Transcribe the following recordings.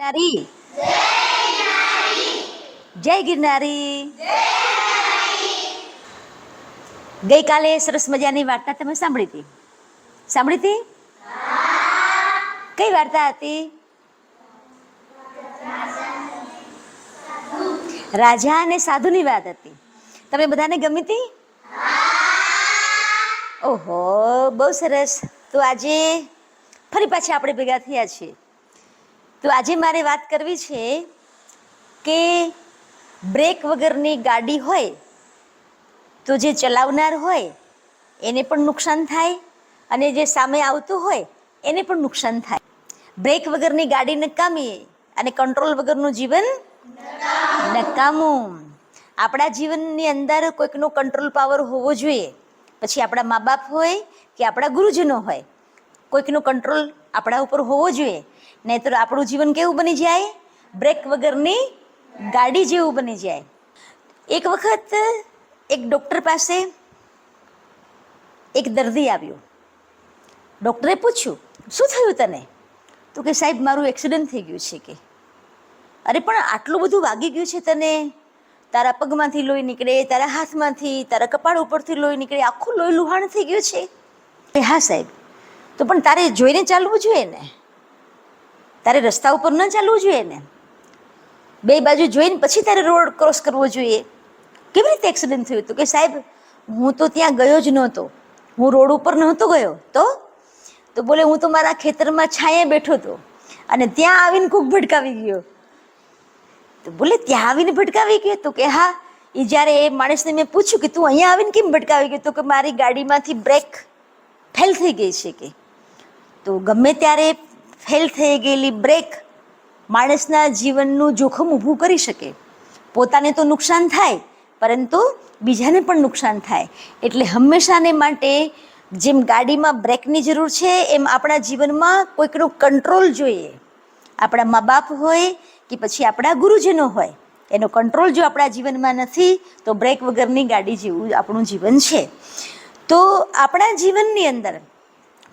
ગિરનારી. જય ગિરનારી. ગઈકાલે સરસ મજાની વાર્તા તમે સાંભળી હતી. સાંભળી હતી? કઈ વાર્તા હતી? રાજા અને સાધુની વાત હતી. તમે બધાને ગમી હતી? ઓહો, બહુ સરસ. તો આજે ફરી પાછા આપણે ભેગા થયા છીએ. તો આજે મારે વાત કરવી છે કે બ્રેક વગરની ગાડી હોય તો જે ચલાવનાર હોય, એને પણ નુકસાન થાય અને જે સામે આવતું હોય, એને પણ નુકસાન થાય. બ્રેક વગરની ગાડી નકામી અને કંટ્રોલ વગરનું જીવન નકામું. આપણા જીવનની અંદર કોઈકનો કંટ્રોલ પાવર હોવો જોઈએ. પછી આપણા મા બાપ હોય કે આપણા ગુરુજનો હોય કોઈકનો કંટ્રોલ આપણા ઉપર હોવો જોઈએ. નહીંતર આપણું જીવન કેવું બની જાય? બ્રેક વગરની ગાડી જેવું બની જાય. એક વખત એક ડૉક્ટર પાસે એક દર્દી આવ્યો. ડૉક્ટરે પૂછ્યું, શું થયું તને? તો કે, સાહેબ, મારું એક્સિડન્ટ થઈ ગયું છે કે. અરે, પણ આટલું બધું વાગી ગયું છે તને? તારા પગમાંથી લોહી નીકળે, તારા હાથમાંથી, તારા કપાળ ઉપરથી લોહી નીકળે, આખું લોહી લુહાણ થઈ ગયું છે? હા, સાહેબ. તો પણ તારે જોઈને ચાલવું જોઈએ ને? તારે રસ્તા ઉપર ન ચાલવું જોઈએ ને? બે બાજુ જોઈને પછી તારે રોડ ક્રોસ કરવો જોઈએ. કેવી રીતે એક્સિડન્ટ થયું હતું? કે સાહેબ, હું તો ત્યાં ગયો જ નહોતો. હું રોડ ઉપર નહોતો ગયો. તો? તો બોલે, હું તો મારા ખેતરમાં છાંયે બેઠો હતો. અને ત્યાં આવીને કોક ભટકાવી ગયો. તો બોલે, ત્યાં આવીને ભટકાવી ગયો તો કે, હા એ જ્યારે એ માણસને મેં પૂછ્યું કે તું અહીંયા આવીને કેમ ભટકાવી ગયો? તો કે, મારી ગાડીમાંથી બ્રેક ફેલ થઈ ગઈ છે કે. તો ગમે ત્યારે ફેલ થઈ ગયેલી બ્રેક માણસના જીવનનું જોખમ ઊભું કરી શકે. પોતાને તો નુકસાન થાય, પરંતુ બીજાને પણ નુકસાન થાય. એટલે હંમેશાને માટે જેમ ગાડીમાં બ્રેકની જરૂર છે, એમ આપણા જીવનમાં કોઈકનો કંટ્રોલ જોઈએ. આપણા મા બાપ હોય કે પછી આપણા ગુરુજનો હોય, એનો કંટ્રોલ જો આપણા જીવનમાં નથી, તો બ્રેક વગરની ગાડી જેવું આપણું જીવન છે. તો આપણા જીવનની અંદર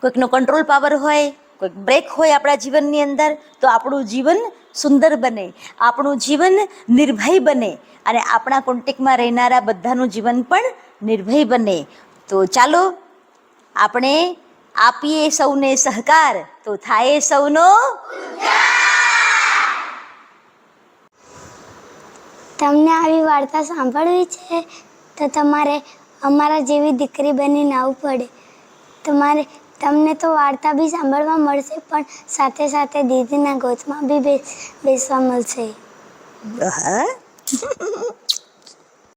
કોઈકનો કંટ્રોલ પાવર હોય, કોઈક બ્રેક હોય આપણા જીવનની અંદર, તો આપણું જીવન સુંદર બને, આપણું જીવન નિર્ભય બને અને આપણા કોન્ટેક્ટમાં રહેનારા બધાનું જીવન પણ નિર્ભય બને. તો ચાલો, આપણે આપીએ સૌને સહકાર, તો થાય સૌનો તમને આવી વાર્તા સાંભળવી છે? તો તમારે અમારા જેવી દીકરી બનીને આવવું પડે. તમારે તમને તો વાર્તા બી સાંભળવા મળશે, પણ સાથે સાથે દીદીના ગોતમાં બી બેસવા મળશે. હા?